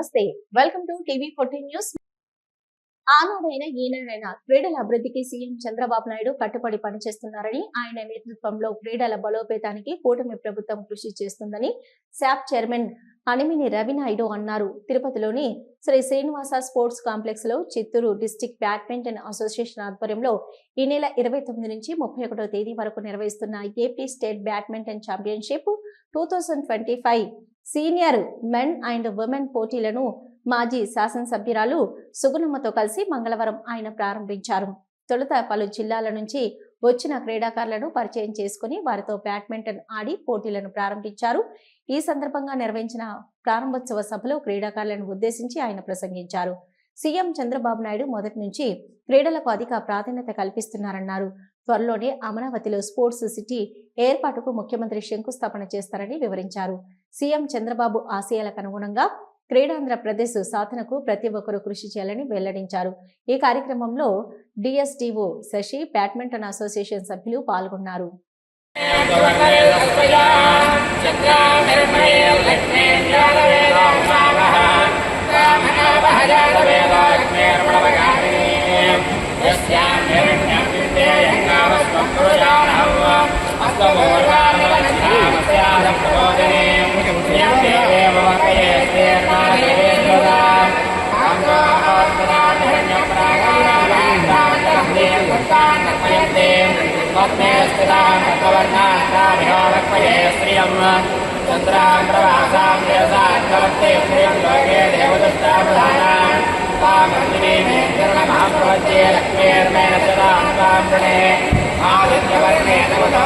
నమస్తే. Welcome to TV fourteen news. ఆనాడైన ఈనాడైన క్రీడల అభివృద్ధికి సీఎం చంద్రబాబు నాయుడు కట్టుబడి పనిచేస్తున్నారని ఆయన నేతృత్వంలో క్రీడల బలోపేతానికి కూటమి ప్రభుత్వం కృషి చేస్తుందని శాప్ చైర్మన్ అనిమిని రవినాయుడు అన్నారు. తిరుపతిలోని శ్రీ శ్రీనివాస స్పోర్ట్స్ కాంప్లెక్స్లో చిత్తూరు డిస్టిక్ బ్యాడ్మింటన్ అసోసియేషన్ ఆధ్వర్యంలో ఈ నెల ఇరవై తొమ్మిది నుంచి ముప్పై ఒకటో తేదీ వరకు నిర్వహిస్తున్న AP state badminton championship two thousand twenty five senior men and women పోటీలను మాజీ శాసనసభ్యురాలు సుగుణమ్మతో కలిసి మంగళవారం ఆయన ప్రారంభించారు. తొలుత పలు జిల్లాల నుంచి వచ్చిన క్రీడాకారులను పరిచయం చేసుకుని వారితో బ్యాడ్మింటన్ ఆడి పోటీలను ప్రారంభించారు. ఈ సందర్భంగా నిర్వహించిన ప్రారంభోత్సవ సభలో క్రీడాకారులను ఉద్దేశించి ఆయన ప్రసంగించారు. సీఎం చంద్రబాబు నాయుడు మొదటి నుంచి క్రీడలకు అధిక ప్రాధాన్యత కల్పిస్తున్నారన్నారు. త్వరలోనే అమరావతిలో స్పోర్ట్స్ సిటీ ఏర్పాటుకు ముఖ్యమంత్రి శంకుస్థాపన చేస్తారని వివరించారు. సీఎం చంద్రబాబు ఆశయాలకు అనుగుణంగా క్రీడాంధ్రప్రదేశ్ సాధనకు ప్రతి ఒక్కరూ కృషి చేయాలని వెల్లడించారు. ఈ కార్యక్రమంలో డిఎస్టిఓ శశి బ్యాడ్మింటన్ అసోసియేషన్ సభ్యులు పాల్గొన్నారు. చంద్రాం ప్రవాసాం దేశాత్మవర్తే శ్రియం లోకే దేవదృష్టాప్రధానాం తామందిని మే కిరణమహప్రవచ్చే లక్ష్మీర్మేణ సదాం తాం గణే ఆదిత్యవర్ణే నవతో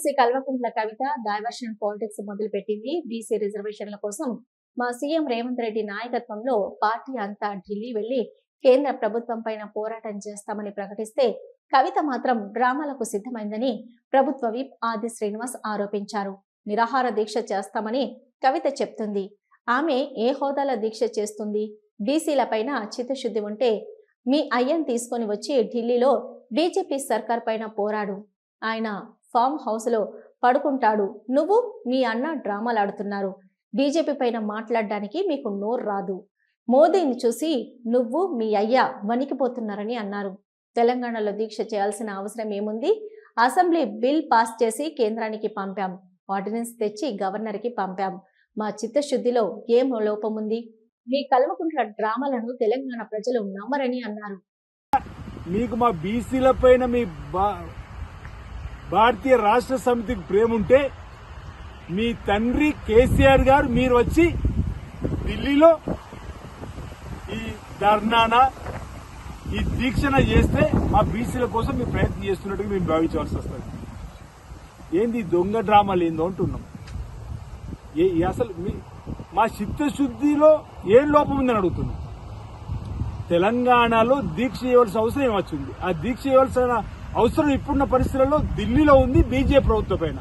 MLC Kalvakuntla Kavitha diversion politics మొదలుపెట్టింది. బీసీ రిజర్వేషన్ల కోసం మా సీఎం రేవంత్ రెడ్డి నాయకత్వంలో పార్టీ అంతా ఢిల్లీ వెళ్ళి కేంద్ర ప్రభుత్వం పైన పోరాటం చేస్తామని ప్రకటిస్తే కవిత మాత్రం డ్రామాలకు సిద్ధమైందని ప్రభుత్వ విప్ ఆది శ్రీనివాస్ ఆరోపించారు. నిరాహార దీక్ష చేస్తామని కవిత చెప్తుంది. ఆమె ఏ హోదాలో దీక్ష చేస్తుంది? బీసీల పైన చిత్తశుద్ధి ఉంటే మీ అయ్యన్ తీసుకొని వచ్చి ఢిల్లీలో బీజేపీ సర్కార్ పైన పోరాడు. ఆయన ఫామ్ హౌస్లో పడుకుంటాడు. నువ్వు మీ అన్న డ్రామాలాడుతున్నారు. బీజేపీ పైన మాట్లాడడానికి మీకు నోరు రాదు. మోదీని చూసి నువ్వు మీ అయ్య వణికిపోతున్నారని అన్నారు. తెలంగాణలో దీక్ష చేయాల్సిన అవసరం ఏముంది? అసెంబ్లీ బిల్ పాస్ చేసి కేంద్రానికి పంపాం. ఆర్డినెన్స్ తెచ్చి గవర్నర్కి పంపాం. మా చిత్తశుద్ధిలో ఏం లోపముంది? మీ కల్వకుంట్ల డ్రామాలను తెలంగాణ ప్రజలు నమ్మరని అన్నారు. మీకు మా బీసీల పైన మీ భారతీయ రాష్ట్ర సమితికి ప్రేమ ఉంటే మీ తండ్రి కేసీఆర్ గారు మీరు వచ్చి ఢిల్లీలో ఈ ధర్నానా ఈ దీక్షణ చేస్తే మా బీసీల కోసం మీరు ప్రయత్నం చేస్తున్నట్టుగా మేము భావించవలసి వస్తుంది. ఏంది దొంగ డ్రామాలు ఏందో అంటున్నాం. ఏ అసలు మీ మా చిత్తశుద్ధిలో ఏం లోపం ఉందని అడుగుతున్నాం. తెలంగాణలో దీక్ష చేయవలసిన అవసరం ఏమొచ్చింది? ఆ దీక్ష చేయవలసిన అవసరం ఇప్పుడున్న పరిస్థితుల్లో ఢిల్లీలో ఉంది బీజేపీ ప్రభుత్వం పైన.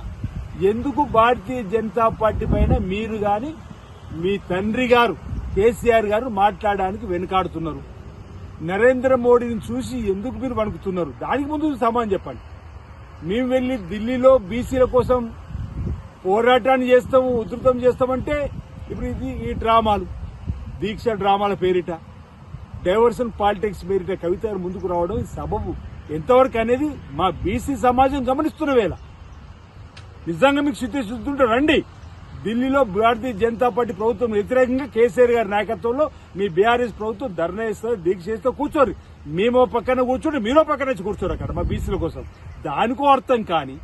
ఎందుకు భారతీయ జనతా పార్టీ పైన మీరు గాని మీ తండ్రి గారు కేసీఆర్ గారు మాట్లాడడానికి వెనుకాడుతున్నారు? నరేంద్ర మోడీని చూసి ఎందుకు మీరు వణుకుతున్నారు? దానికి ముందు సమాధానం చెప్పండి. మేము వెళ్ళి ఢిల్లీలో బీసీల కోసం పోరాటాన్ని చేస్తాము ఉధృతం చేస్తామంటే ఇప్పుడు ఇది ఈ డ్రామాలు. దీక్ష డ్రామాల పేరిట. డైవర్షన్ పాలిటిక్స్ పేరిట కవిత ముందుకు రావడం సబబు. ఎంతవరకు అనేది మా బీసీ సమాజం గమనిస్తున్న వేళ. నిజంగా మీకు శుద్ధిస్తుంటే రండి. ఢిల్లీలో భారతీయ జనతా పార్టీ ప్రభుత్వం వ్యతిరేకంగా కేసీఆర్ గారి నాయకత్వంలో మీ బీఆర్ఎస్ ప్రభుత్వం ధర్నా ఇస్తారు దీక్ష చేస్తే కూర్చోరు. మేము పక్కన కూర్చోండి మీరో పక్కన కూర్చోరు అక్కడ మా బీసీల కోసం. దానికో అర్థం కానీ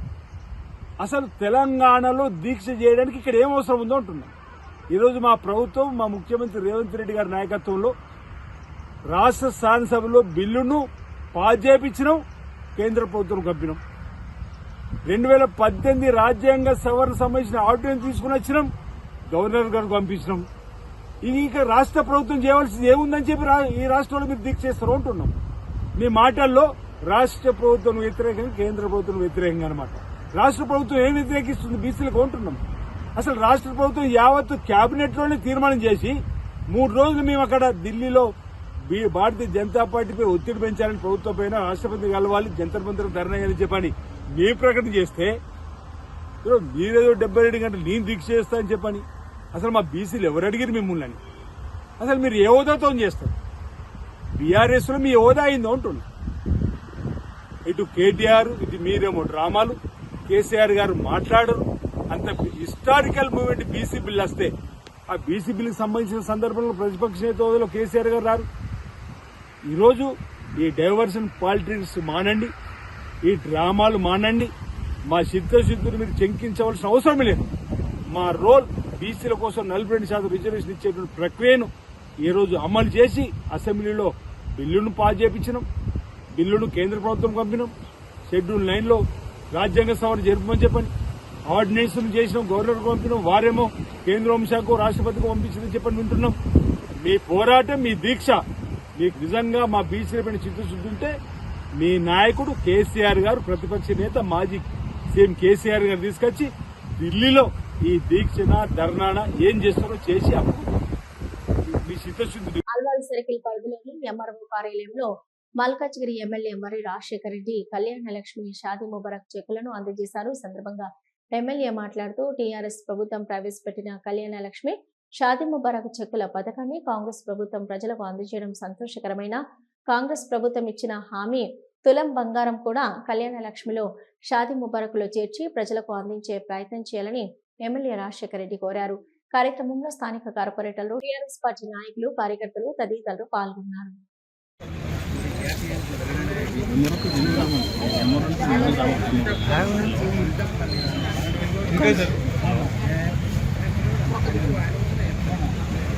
అసలు తెలంగాణలో దీక్ష చేయడానికి ఇక్కడ ఏం అవసరం ఉందో అంటున్నాం. ఈరోజు మా ప్రభుత్వం మా ముఖ్యమంత్రి రేవంత్ రెడ్డి గారి నాయకత్వంలో రాష్ట్ర శాసనసభలో బిల్లును పాస్ చేపించినాం కేంద్ర ప్రభుత్వం కప్పినాం రెండు వేల పద్దెనిమిది రాజ్యాంగ సవరణ సంబంధించిన ఆర్డినెన్స్ తీసుకుని వచ్చినాం గవర్నర్ గారికి పంపించినాం. ఇక రాష్ట్ర ప్రభుత్వం చేయవలసింది ఏముందని చెప్పి రా- ఈ రాష్ట్రంలో మీరు దీక్ష చేస్తారు అంటున్నాం. మీ మాటల్లో రాష్ట్ర ప్రభుత్వం వ్యతిరేకంగా కేంద్ర ప్రభుత్వం వ్యతిరేకంగా అనమాట రాష్ట్ర ప్రభుత్వం ఏం వ్యతిరేకిస్తుంది బీసీలకు ఉంటున్నాం అసలు రాష్ట్ర ప్రభుత్వం యావత్తు కేబినెట్లోనే తీర్మానం చేసి మూడు రోజులు మేము అక్కడ ఢిల్లీలో భారతీయ జనతా పార్టీపై ఒత్తిడి పెంచాలని ప్రభుత్వం పైన రాష్ట్రపతి కలవాలి జంతర్ మంత్రం ధర్నా చెప్పని మీ ప్రకటన చేస్తే మీరేదో డెబ్బై రెండు గంటలు నేను దీక్ష చేస్తా అని చెప్పని. అసలు మా బీసీలు ఎవరు అడిగారు మిమ్మల్ని అని. అసలు మీరు ఏ హోదాతో చేస్తారు? బీఆర్ఎస్లో మీ హోదా అయిందో అంటున్నా ఇటు కేటీఆర్ ఇటు మీరేమో డ్రామాలు. కేసీఆర్ గారు మాట్లాడరు. అంత హిస్టారికల్ మూమెంట్ బీసీ బిల్ వస్తే ఆ బీసీ బిల్కి సంబంధించిన సందర్భంలో ప్రతిపక్ష నేత హోదాలో కేసీఆర్ గారు రారు. ఈరోజు ఈ డైవర్షన్ పాలిటిక్స్ మానండి ఈ డ్రామాలు మానండి. మా చిత్తశుద్ధిని మీరు చెంకించవలసిన అవసరం లేదు. మా రోల్ బీసీల కోసం నలభై రెండు శాతం రిజర్వేషన్ ఇచ్చేటువంటి ప్రక్రియను ఈరోజు అమలు చేసి అసెంబ్లీలో బిల్లును పాస్ చేయించినాం బిల్లును కేంద్ర ప్రభుత్వం పంపినాం. షెడ్యూల్ నైన్లో రాజ్యాంగ సవరణ జరుపుమని చెప్పండి ఆర్డినెన్స్ చేసినాం గవర్నర్కు పంపినాం వారేమో కేంద్ర హోంశాఖకు రాష్ట్రపతికి పంపించిందని చెప్పని వింటున్నాం. మీ పోరాటం మీ దీక్ష మీకు నిజంగా మా బీసీల పైన చిత్తశుద్ధి ఉంటే మీ నాయకుడు కేసీఆర్ గారు ప్రతిపక్ష నేత మాజీ సీఎం కేసీఆర్ గారు తీసుకొచ్చి ఢిల్లీలో ఈ దీక్షన ధర్నాన ఏం చేస్తారో చేసి అప్పుడు మీ చిత్తశుద్ధి అల్వాల్ సర్కిల్ పరిధిలోని ఎంఆర్ఓ కార్యాలయంలో మల్కాజ్గిరి ఎమ్మెల్యే మరి రాజశేఖర రెడ్డి కళ్యాణ లక్ష్మి షాది ముబారక్ చెక్కులను అందజేశారు. సందర్భంగా ఎమ్మెల్యే మాట్లాడుతూ టీఆర్ఎస్ ప్రభుత్వం ప్రవేశపెట్టిన కళ్యాణ లక్ష్మి షాదీ ముబారక్ చెక్కుల పథకాన్ని కాంగ్రెస్ ప్రభుత్వం ప్రజలకు అందజేయడం సంతోషకరమైన కాంగ్రెస్ ప్రభుత్వం ఇచ్చిన హామీ తులం బంగారం కూడా కళ్యాణ లక్ష్మిలో షాదీ ముబారకులో చేర్చి ప్రజలకు అందించే ప్రయత్నం చేయాలని ఎమ్మెల్యే రాజశేఖర రెడ్డి కోరారు. కార్యక్రమంలో స్థానిక కార్పొరేటర్లు టీఆర్ఎస్ పార్టీ నాయకులు కార్యకర్తలు తదితరులు పాల్గొన్నారు.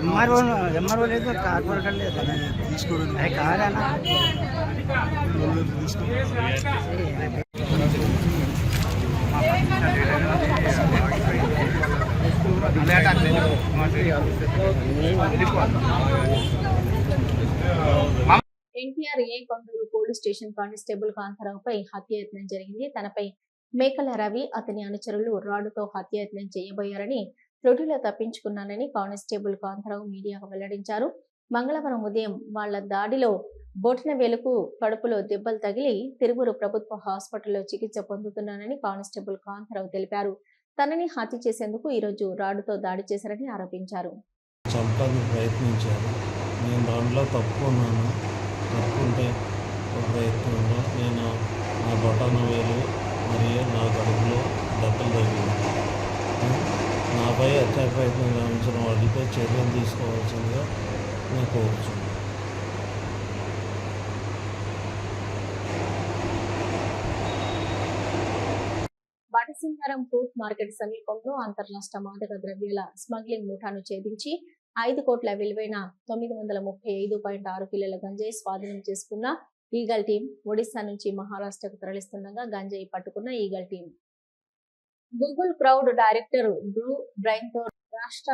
ఎంఆర్ఓ ఎంఆర్ఓ లేదు కార్పొరేటర్ లేదు కాదన్నా NTR A Konduru police station constable కాంతారావుపై హత్యాయత్నం జరిగింది. తనపై మేకల రవి అతని అనుచరులు రాడుతో హత్యాయత్నం చేయబోయారని త్రుటిలో తప్పించుకున్నానని కానిస్టేబుల్ కాంతారావు మీడియాకు వెల్లడించారు. మంగళవారం ఉదయం వాళ్ళ దాడిలో బొటిన వేలుకు కడుపులో దెబ్బలు తగిలి తిరువురు ప్రభుత్వ హాస్పిటల్లో చికిత్స పొందుతున్నానని కానిస్టేబుల్ కాంతారావు తెలిపారు. తనని హత్య చేసేందుకు ఈరోజు రాడుతో దాడి చేశారని ఆరోపించారు. చంపడానికి ప్రయత్నించాను నేను దాంట్లో తప్పు ఉన్నాను తప్పు ఉంటే ప్రయత్నంలో నేను నా బొటన వేలు మరియు నా కడుపులో నాపై హత్యా ప్రయత్నం గావించిన వాటిపై చర్యలు తీసుకోవాల్సిందిగా నేను కోరుచున్నాను. బటసింగారం ఫ్రూట్ మార్కెట్ సమీపంలో అంతర్రాష్ట్ర మాదక ద్రవ్యాల స్మగ్లింగ్ ముఠాను ఛేదించి ఐదు కోట్ల విలువైన తొమ్మిది వందల ముప్పై ఐదు పాయింట్ ఆరు కిలోల గంజాయి స్వాధీనం చేసుకున్న ఈగల్ టీం ఒడిశా నుంచి మహారాష్ట్రకు తరలిస్తుండగా గంజాయి పట్టుకున్న eagle team Google cloud director Drew బ్రైన్తో రాష్ట్ర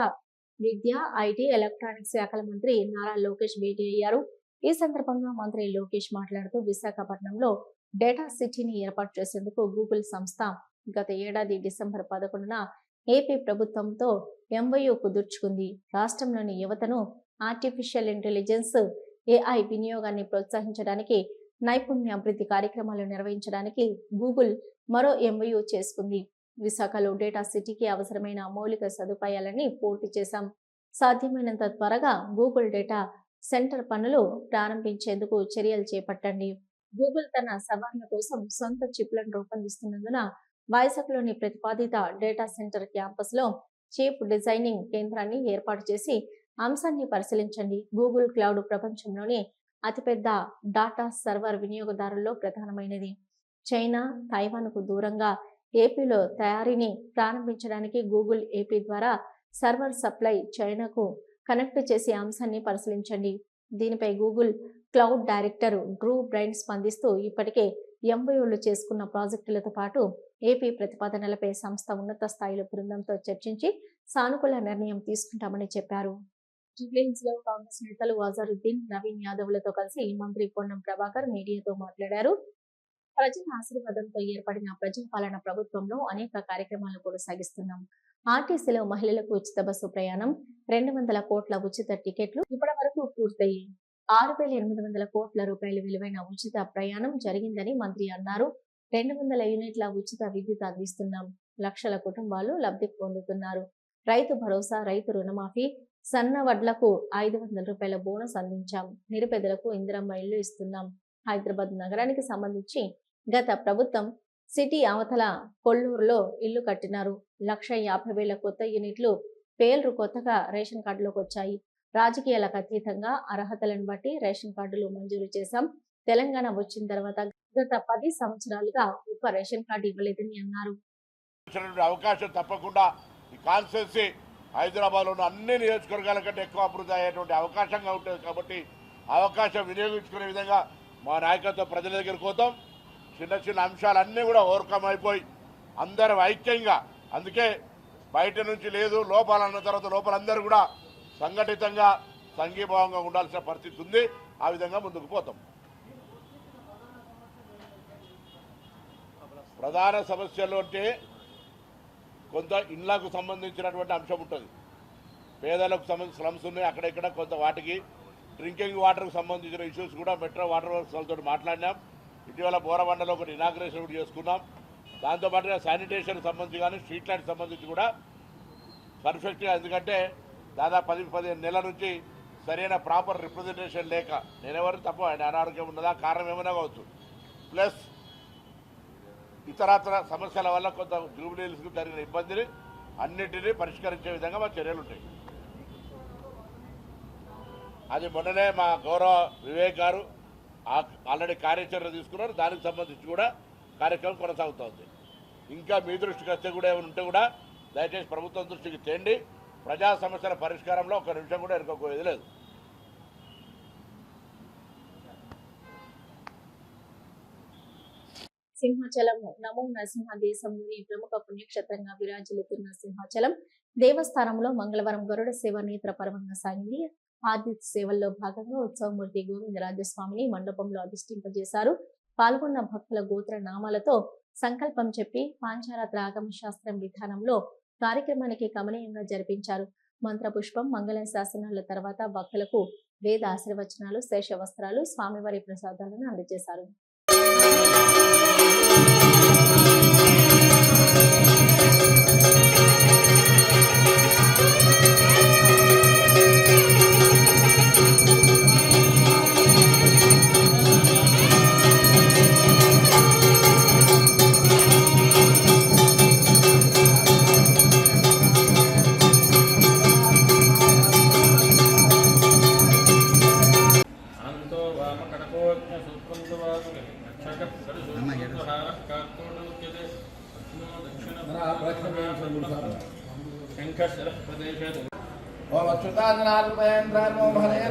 విద్య ఐటీ ఎలక్ట్రానిక్స్ శాఖల మంత్రి నారా లోకేష్ భేటీ అయ్యారు. ఈ సందర్భంగా మంత్రి లోకేష్ మాట్లాడుతూ విశాఖపట్నంలో డేటా సిటీని ఏర్పాటు చేసేందుకు గూగుల్ సంస్థ గత ఏడాది డిసెంబర్ పదకొండున ఏపీ ప్రభుత్వంతో ఎంవయూ కుదుర్చుకుంది. రాష్ట్రంలోని యువతను ఆర్టిఫిషియల్ ఇంటెలిజెన్స్ ఏఐ వినియోగాన్ని ప్రోత్సహించడానికి నైపుణ్య అభివృద్ధి కార్యక్రమాలు నిర్వహించడానికి గూగుల్ మరో ఎంవయూ చేసుకుంది. విశాఖలో డేటా సిటీకి అవసరమైన మౌలిక సదుపాయాలని పూర్తి చేశాం. సాధ్యమైనంత త్వరగా గూగుల్ డేటా సెంటర్ పనులు ప్రారంభించేందుకు చర్యలు చేపట్టండి. గూగుల్ తన సవాళ్ళ కోసం సొంత చిప్లను రూపొందిస్తున్నందున వైజాగ్లోని ప్రతిపాదిత డేటా సెంటర్ క్యాంపస్లో చీప్ డిజైనింగ్ కేంద్రాన్ని ఏర్పాటు చేసి అంశాన్ని పరిశీలించండి. గూగుల్ క్లౌడ్ ప్రపంచంలోని అతిపెద్ద డాటా సర్వర్ వినియోగదారుల్లో ప్రధానమైనది. చైనా తైవాన్కు దూరంగా ఏపీలో తయారీని ప్రారంభించడానికి గూగుల్ ఏపీ ద్వారా సర్వర్ సప్లై చైనాకు కనెక్ట్ చేసే అంశాన్ని పరిశీలించండి. దీనిపై Google cloud director Drew Brain స్పందిస్తూ ఇప్పటికే ఎంబయోలు చేసుకున్న ప్రాజెక్టులతో పాటు ఏపీ ప్రతిపాదనలపై సంస్థ ఉన్నత స్థాయిలో బృందంతో చర్చించి సానుకూల నిర్ణయం తీసుకుంటామని చెప్పారు. రిలయన్స్లో కాంగ్రెస్ నేతలు అజరుద్దీన్ నవీన్ యాదవ్లతో కలిసి మంత్రి పొన్నం ప్రభాకర్ మీడియాతో మాట్లాడారు. ప్రజల ఆశీర్వాదంతో ఏర్పడిన ప్రజాపాలన ప్రభుత్వంలో అనేక కార్యక్రమాలు కొనసాగిస్తున్నాం. ఆర్టీసీలో మహిళలకు ఉచిత బస్సు ప్రయాణం రెండు వందల కోట్ల ఉచిత టికెట్లు ఇప్పటి వరకు పూర్తయి ఆరు వేల ఎనిమిది వందల కోట్ల రూపాయలు విలువైన ఉచిత ప్రయాణం జరిగిందని మంత్రి అన్నారు. రెండు వందల యూనిట్ల ఉచిత విద్యుత్ అందిస్తున్నాం. లక్షల కుటుంబాలు లబ్ధి పొందుతున్నారు. రైతు భరోసా రైతు రుణమాఫీ సన్న వడ్లకు ఐదు వందల రూపాయల బోనస్ అందించాం. నిరుపేదలకు ఇందిరమ్మ ఇల్లు ఇస్తున్నాం. హైదరాబాద్ నగరానికి సంబంధించి గత ప్రభుత్వం సిటీ అవతల కొల్లూరులో ఇల్లు కట్టినారు. లక్ష యాభై వేల కొత్త యూనిట్లు పేర్లు కొత్తగా రేషన్ కార్డులోకి వచ్చాయి. రాజకీయాలకు అతీతంగా అర్హతలను బట్టి రేషన్ కార్డులు మంజూరు చేశాం. తెలంగాణ వచ్చిన తర్వాత గత పది సంవత్సరాలుగా ఒక్క రేషన్ కార్డు ఇవ్వలేదని అన్నారు. అవకాశం తప్పకుండా ఈ లో హైదరాబాద్లో ఉన్న అన్ని నియోజకవర్గాల కంటే ఎక్కువ అభివృద్ధి అయ్యేటువంటి అవకాశంగా ఉంటుంది కాబట్టి అవకాశం వినియోగించుకునే విధంగా మా నాయకత్వం ప్రజల దగ్గరికి పోతాం. చిన్న చిన్న అంశాలన్నీ కూడా ఓవర్కమ్ అయిపోయి అందరం ఐక్యంగా అందుకే బయట నుంచి లేదు లోపల తర్వాత లోపల అందరూ కూడా సంఘటితంగా సంఘీభావంగా ఉండాల్సిన పరిస్థితి ఉంది. ఆ విధంగా ముందుకు పోతాం. ప్రధాన సమస్యలు అంటే కొంత ఇండ్లకు సంబంధించినటువంటి అంశం ఉంటుంది. పేదలకు సంబంధించిన స్లమ్స్ ఉన్నాయి అక్కడ ఇక్కడ కొంత వాటికి డ్రింకింగ్ వాటర్కి సంబంధించిన ఇష్యూస్ కూడా మెట్రో వాటర్ వర్క్స్ వాళ్ళతో మాట్లాడినాం. ఇటీవల బోరబండలో ఒకటి ఇనాగ్రేషన్ కూడా చేసుకున్నాం. దాంతోపాటుగా శానిటేషన్ సంబంధించి కానీ స్ట్రీట్ లైట్ సంబంధించి కూడా పర్ఫెక్ట్గా ఎందుకంటే దాదాపు పది పదిహేను నెలల నుంచి సరైన ప్రాపర్ రిప్రజెంటేషన్ లేక నేనెవరు తప్ప ఆయన అనారోగ్యం ఉన్నదా కారణం ఏమైనా కావచ్చు. ప్లస్ ఇతరత్ర సమస్యల వల్ల కొంత జూబిలీస్కి జరిగిన ఇబ్బందిని అన్నిటినీ పరిష్కరించే విధంగా మా చర్యలు ఉంటాయి. అది మొన్ననే మా గౌరవ వివేక్ గారు ఆల్రెడీ కార్యాచరణ తీసుకున్నారు. దానికి సంబంధించి కూడా కార్యక్రమం కొనసాగుతోంది. ఇంకా మీ దృష్టికి వస్తే కూడా ఏమైనా ఉంటే కూడా దయచేసి ప్రభుత్వం దృష్టికి తేండి. ప్రజా సమస్యల పరిష్కారంలో ఒక నిమిషం కూడా ఎరుకోకపోయేది లేదు. సింహాచలం నమో నరసింహ దేశంలోని ప్రముఖ పుణ్యక్షేత్రంగా విరాజిల్లుతున్న సింహాచలం దేవస్థానంలో మంగళవారం గరుడ సేవ నేత్ర పర్వంగా సాగింది. ఆదిత్య సేవల్లో భాగంగా ఉత్సవమూర్తి గోవిందరాజస్వామిని మండపంలో అధిష్ఠింపజేశారు. పాల్గొన్న భక్తుల గోత్ర నామాలతో సంకల్పం చెప్పి పాంచారాత్ర ఆగమ శాస్త్రం విధానంలో కార్యక్రమానికి కమనీయంగా జరిపించారు. మంత్రపుష్పం మంగళ శాసనాల తర్వాత భక్తులకు వేద ఆశీర్వచనాలు శేష వస్త్రాలు స్వామివారి ప్రసాదాలను అందజేశారు.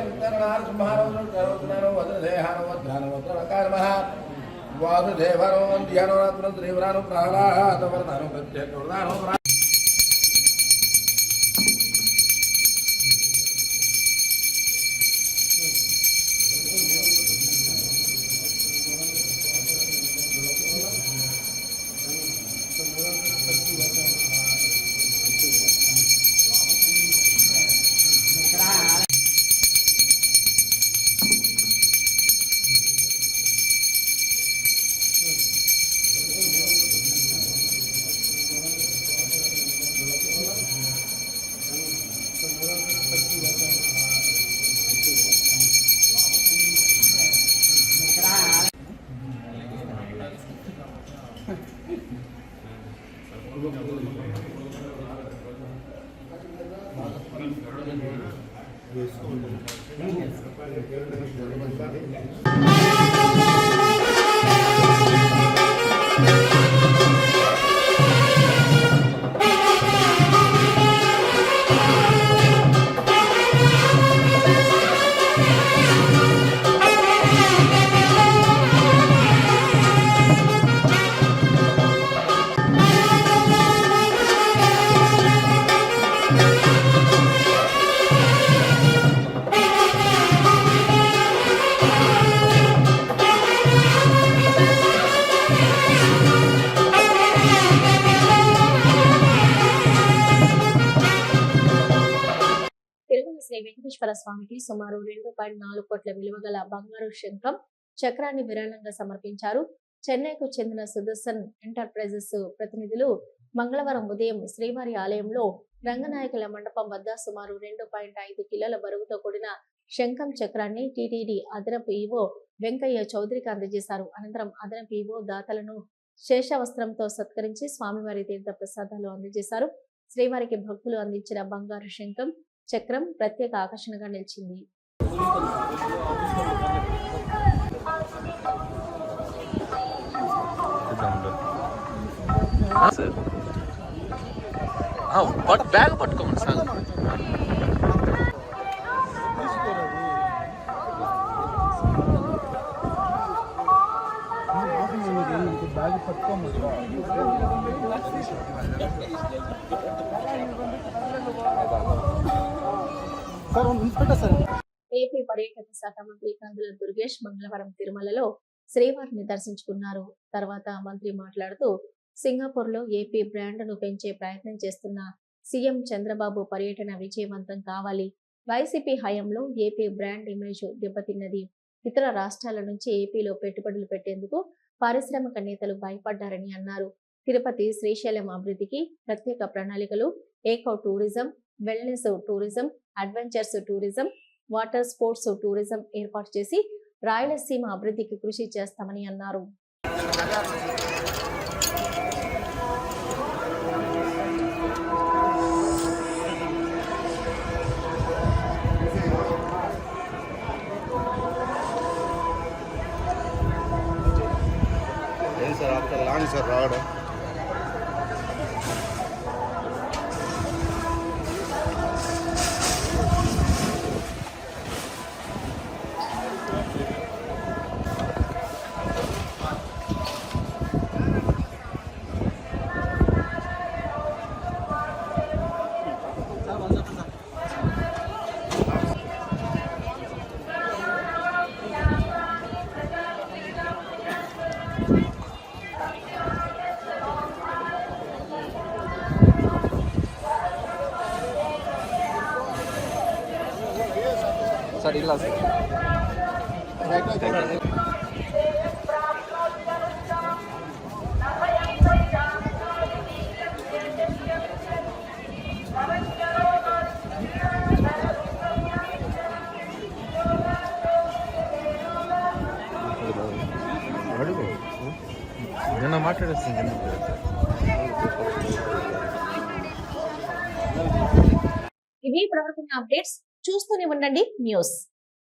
అచ్యుతాజనార్పేంద్రో హరేరుత్తరణార్సుమారో వజ్రదేహానో వజ్రానో స్వామికి సుమారు రెండు పాయింట్ నాలుగు కోట్ల విలువ గల బంగారు శంఖం చక్రాన్ని విరాళంగా సమర్పించారు. చెన్నైకు చెందిన సుదర్శన్ ఎంటర్ప్రైజెస్ ప్రతినిధులు మంగళవారం ఉదయం శ్రీవారి ఆలయంలో రంగనాయకుల మండపం వద్ద సుమారు రెండు పాయింట్ ఐదు కిలోల బరువుతో కూడిన శంఖం చక్రాన్ని టీటీడీ అదనపు ఈవో వెంకయ్య చౌదరికి అందజేశారు. అనంతరం అదనపు ఈవో దాతలను శేషవస్త్రంతో సత్కరించి స్వామివారి తీర్థ ప్రసాదాలు అందజేశారు. శ్రీవారికి భక్తులు అందించిన బంగారు శంఖం చక్రం ప్రత్యేక ఆకర్షణగా నిలిచింది. Bag పట్టుకోమని sir. ఏపీ పర్యాటక శాఖ మంత్రి కందుల దుర్గేష్ మంగళవారం తిరుమలలో శ్రీవారిని దర్శించుకున్నారు. తర్వాత మంత్రి మాట్లాడుతూ సింగపూర్లో ఏపీ బ్రాండ్ను పెంచే ప్రయత్నం చేస్తున్న సీఎం చంద్రబాబు పర్యటన విజయవంతం కావాలి. వైసీపీ హయాంలో ఏపీ బ్రాండ్ ఇమేజ్ దెబ్బతిన్నది. ఇతర రాష్ట్రాల నుంచి ఏపీలో పెట్టుబడులు పెట్టేందుకు పారిశ్రామిక నేతలు భయపడ్డారని అన్నారు. తిరుపతి శ్రీశైలం అభివృద్ధికి ప్రత్యేక ప్రణాళికలు eco tourism wellness tourism adventures tourism water sports tourism ఏర్పాటు చేసి రాయలసీమ అభివృద్ధికి కృషి చేస్తామని అన్నారు. సార్ రావడం? సార్ ఇలా సార్ అడుగు నిన్న మాట్లాడేస్తుంది ఇవి ప్రవర్తన అప్డేట్స్ చూస్తూనే ఉండండి. న్యూస్.